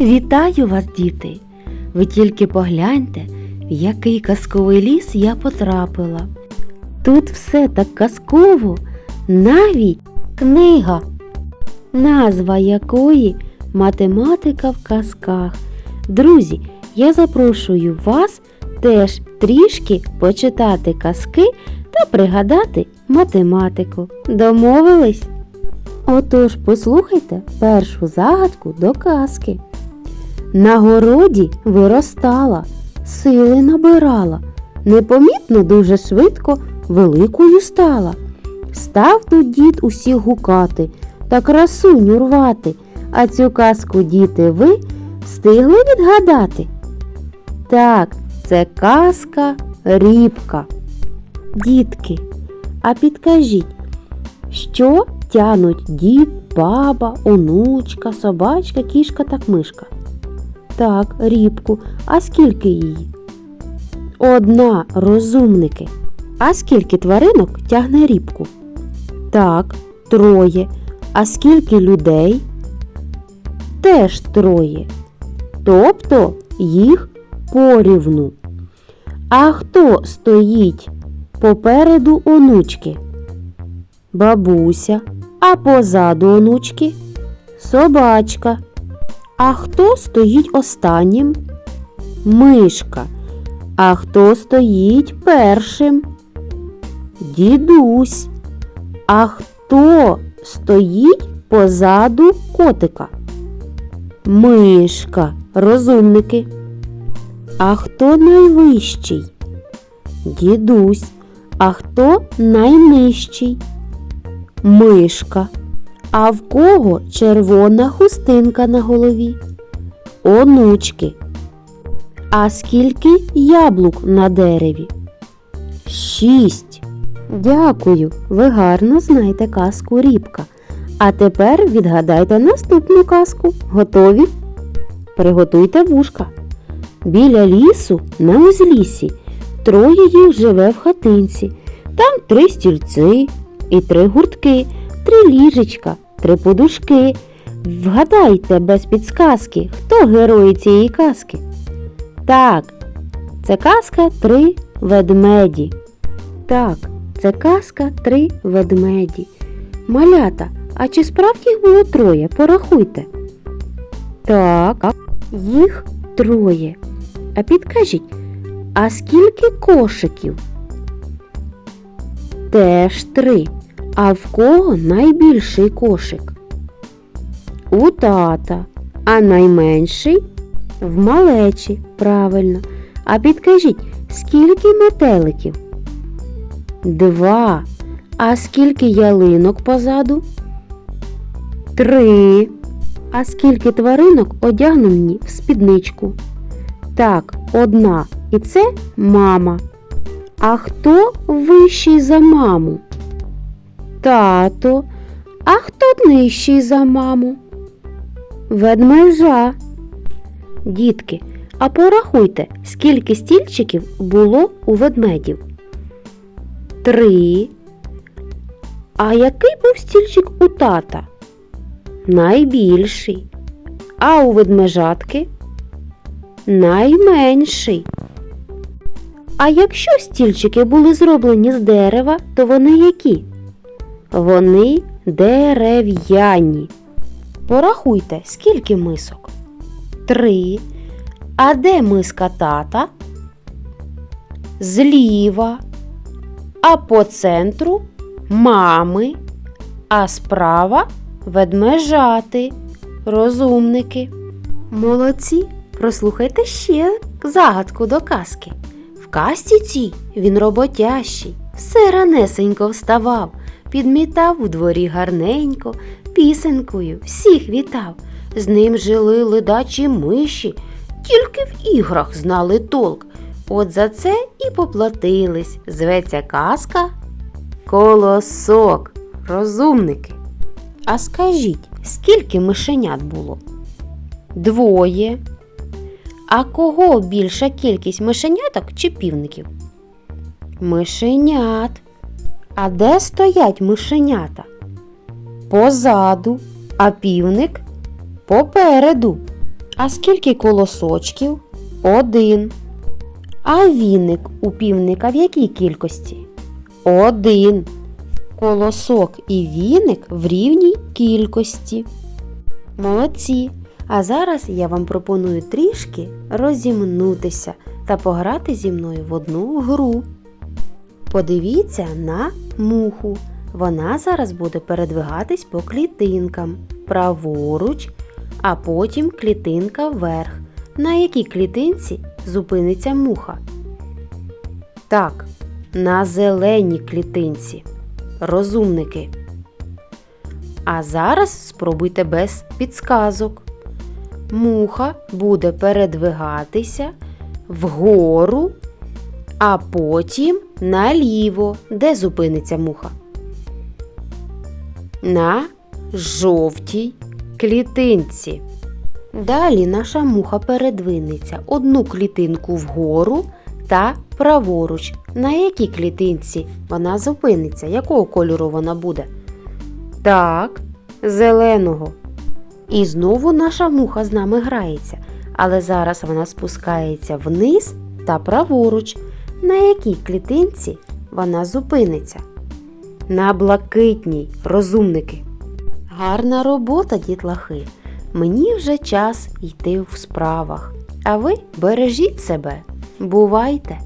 Вітаю вас, діти! Ви тільки погляньте, в який казковий ліс я потрапила. Тут все так казково, навіть книга, назва якої математика в казках. Друзі, я запрошую вас теж трішки почитати казки та пригадати математику. Домовились? Отож, послухайте першу загадку до казки. На городі виростала, сили набирала, непомітно дуже швидко великою стала. Став тут дід усіх гукати та красуню рвати, а цю казку, діти, ви встигли відгадати? Так, це казка рібка. Дітки, а підкажіть, що тянуть дід, баба, онучка, собачка, кішка та кмишка? Так, рібку. А скільки її? Одна, розумники. А скільки тваринок тягне рібку? Так, троє. А скільки людей? Теж троє. Тобто їх порівну. А хто стоїть попереду онучки? Бабуся, а позаду онучки собачка. А хто стоїть останнім? Мишка. А хто стоїть першим? Дідусь. А хто стоїть позаду котика? Мишка, розумники. А хто найвищий? Дідусь. А хто найнижчий? Мишка. А в кого червона хустинка на голові? Онучки. А скільки яблук на дереві? Шість. Дякую. Ви гарно знаєте казку Рібка. А тепер відгадайте наступну казку. Готові? Приготуйте вушка. Біля лісу на узліссі троє їх живе в хатинці. Там три стільці і три гуртки, три ліжечка, три подушки. Вгадайте без підсказки, хто герої цієї казки? Так, це казка три ведмеді. Так, це казка три ведмеді. Малята, а чи справді їх було троє? Порахуйте. Так, їх троє. А підкажіть, а скільки кошиків? Теж три. А в кого найбільший кошик? У тата. А найменший в малечі. Правильно. А підкажіть, скільки метеликів? Два. А скільки ялинок позаду? Три. А скільки тваринок одягнені в спідничку? Так, одна. І це мама. А хто вищий за маму? Тато. А хто нижчий за маму? Ведмежа. Дітки, а порахуйте, скільки стільчиків було у ведмедів? Три. А який був стільчик у тата? Найбільший. А у ведмежатки? Найменший. А якщо стільчики були зроблені з дерева, то вони які? Вони дерев'яні. Порахуйте, скільки мисок? Три. А де миска тата? Зліва. А по центру мами. А справа ведмежати, розумники. Молодці, прослухайте ще загадку до казки. В казці цій він роботящий, все ранесенько вставав, підмітав у дворі гарненько, пісенкою всіх вітав. З ним жили ледачі миші, тільки в іграх знали толк. От за це і поплатились. Зветься казка Колосок, розумники. А скажіть, скільки мишенят було? Двоє. А кого більша кількість мишеняток чи півників? Мишенят. А де стоять мишенята? Позаду, а півник попереду. А скільки колосочків? Один. А віник у півника в якій кількості? Один. Колосок і віник в рівній кількості. Молодці! А зараз я вам пропоную трішки розімнутися та пограти зі мною в одну гру. Подивіться на муху. Вона зараз буде передвигатись по клітинкам праворуч, а потім клітинка вверх. На якій клітинці зупиниться муха? Так, на зеленій клітинці. Розумники. А зараз спробуйте без підсказок. Муха буде передвигатися вгору, а потім наліво. Де зупиниться муха? На жовтій клітинці. Далі наша муха передвинеться одну клітинку вгору та праворуч. На якій клітинці вона зупиниться? Якого кольору вона буде? Так, зеленого. І знову наша муха з нами грається, але зараз вона спускається вниз та праворуч. На якій клітинці вона зупиниться? На блакитній, розумники. Гарна робота, дітлахи. Мені вже час йти в справах. А ви бережіть себе. Бувайте!